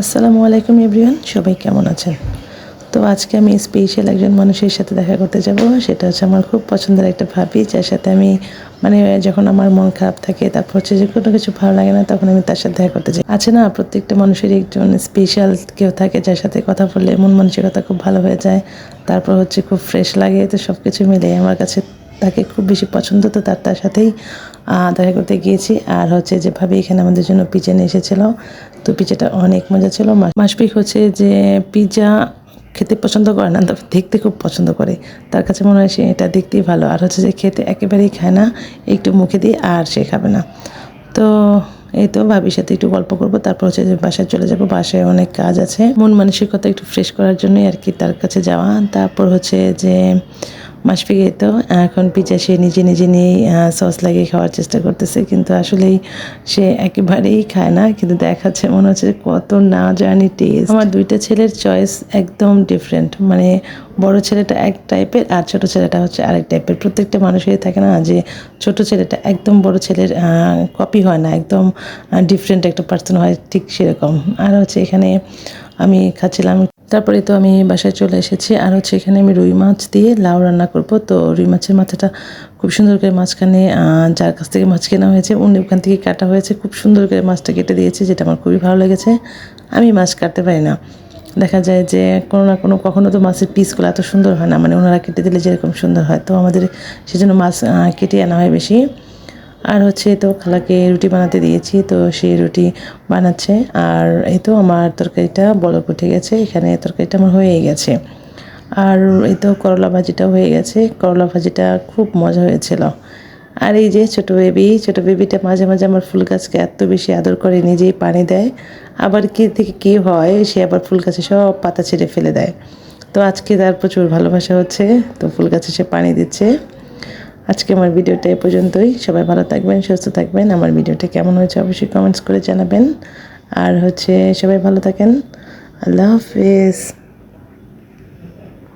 আসসালামু আলাইকুম, এভরিওয়ান। সবাই কেমন আছেন? তো আজকে আমি স্পেশাল একজন মানুষের সাথে দেখা করতে যাব। সেটা হচ্ছে আমার খুব পছন্দের একটা ভাবি, যার সাথে আমি মানে যখন আমার মন খারাপ থাকে, তারপর হচ্ছে যে কোনো কিছু ভালো লাগে না, তখন আমি তার সাথে দেখা করতে যাই। আছে না, প্রত্যেকটা মানুষের একজন স্পেশাল কেউ থাকে, যার সাথে কথা বললে মন মানসিকতা খুব ভালো হয়ে যায়। তারপর হচ্ছে খুব ফ্রেশ লাগে, তো সব কিছু মিলে আমার কাছে তাকে খুব বেশি পছন্দ, তো তার তার সাথেই দেখা করতে গিয়েছি। আর হচ্ছে যেভাবে এখানে আমাদের জন্য পিজা নিয়ে এসেছিল। তো পিজাটা অনেক মজা ছিল। মাসপিক হচ্ছে যে পিজা খেতে পছন্দ করে না তবে দেখতে খুব পছন্দ করে। তার কাছে মনে হয় সে এটা দেখতেই ভালো। আর হচ্ছে যে খেতে একেবারেই খায় না, একটু মুখে দিয়ে আর সে খাবে না। তো এই তো ভাবির সাথে একটু গল্প করব। তারপর হচ্ছে যে বাসায় চলে যাব। বাসায় অনেক কাজ আছে। মন মানসিকতা একটু ফ্রেশ করার জন্যই আর কি তার কাছে যাওয়া। তারপর হচ্ছে যে মাসফিকে তো, এখন পিজা সে নিজে নিজে নিয়েই সস লাগিয়ে খাওয়ার চেষ্টা করতেছে, কিন্তু আসলেই সে একেবারেই খায় না, কিন্তু দেখাচ্ছে মনে হচ্ছে কত না জানি টেস্ট আমার দুইটা ছেলের চয়েস একদম ডিফারেন্ট মানে বড় ছেলেটা এক টাইপের আর ছোট ছেলেটা হচ্ছে আরেক টাইপের প্রত্যেকটা মানুষেরই থাকে না যে ছোট ছেলেটা একদম বড় ছেলের কপি হয় না, একদম ডিফারেন্ট একটা পার্সন হয় ঠিক সেরকম। আর হচ্ছে এখানে আমি খাচ্ছিলাম তারপরে তো আমি বাসায় চলে এসেছি। আর হচ্ছে এখানে আমি রুই মাছ দিয়ে লাউ রান্না করব। তো রুই মাছের মাথাটা খুব সুন্দর করে মাঝখানে যার কাছ থেকে মাছ কেনা হয়েছে, উনি ওখান থেকে কাটা হয়েছে। খুব সুন্দর করে মাছটা কেটে দিয়েছে, যেটা আমার খুবই ভালো লেগেছে। আমি মাছ কাটতে পারি না। দেখা যায় যে কোনো না কোনো কখনো তো মাছের পিসগুলো এত সুন্দর হয় না। মানে ওনারা কেটে দিলে যেরকম সুন্দর হয়। তো আমাদের সেজন্য মাছ কেটে আনা হয় বেশি। আর হচ্ছে তো খালাকে রুটি বানাতে দিয়েছি, তো সেই রুটি বানাচ্ছে। আর এই তো আমার তরকারিটা বলক উঠে গেছে, এখানে তরকারিটা আমার হয়েই গেছে। আর এই তো করলা ভাজিটা হয়ে গেছে, করলা ভাজিটা খুব মজা হয়েছিল। আর এই যে ছোটো বেবি, ছোটো বেবিটা মাঝে মাঝে আমার ফুল গাছকে এত বেশি আদর করে, নিজেই পানি দেয়। আবার কি থেকে কী হয়, সে আবার ফুল গাছে সব পাতা ছেড়ে ফেলে দেয়। তো আজকে তার প্রচুর ভালোবাসা হচ্ছে, তো ফুল গাছে সে পানি দিচ্ছে। আজকে আমার ভিডিওটা এ পর্যন্তই। সবাই ভালো থাকবেন, সুস্থ থাকবেন। আমার ভিডিওটা কেমন হয়েছে অবশ্যই কমেন্টস করে জানাবেন। আর হচ্ছে সবাই ভালো থাকেন। আল্লাহ হাফিজ।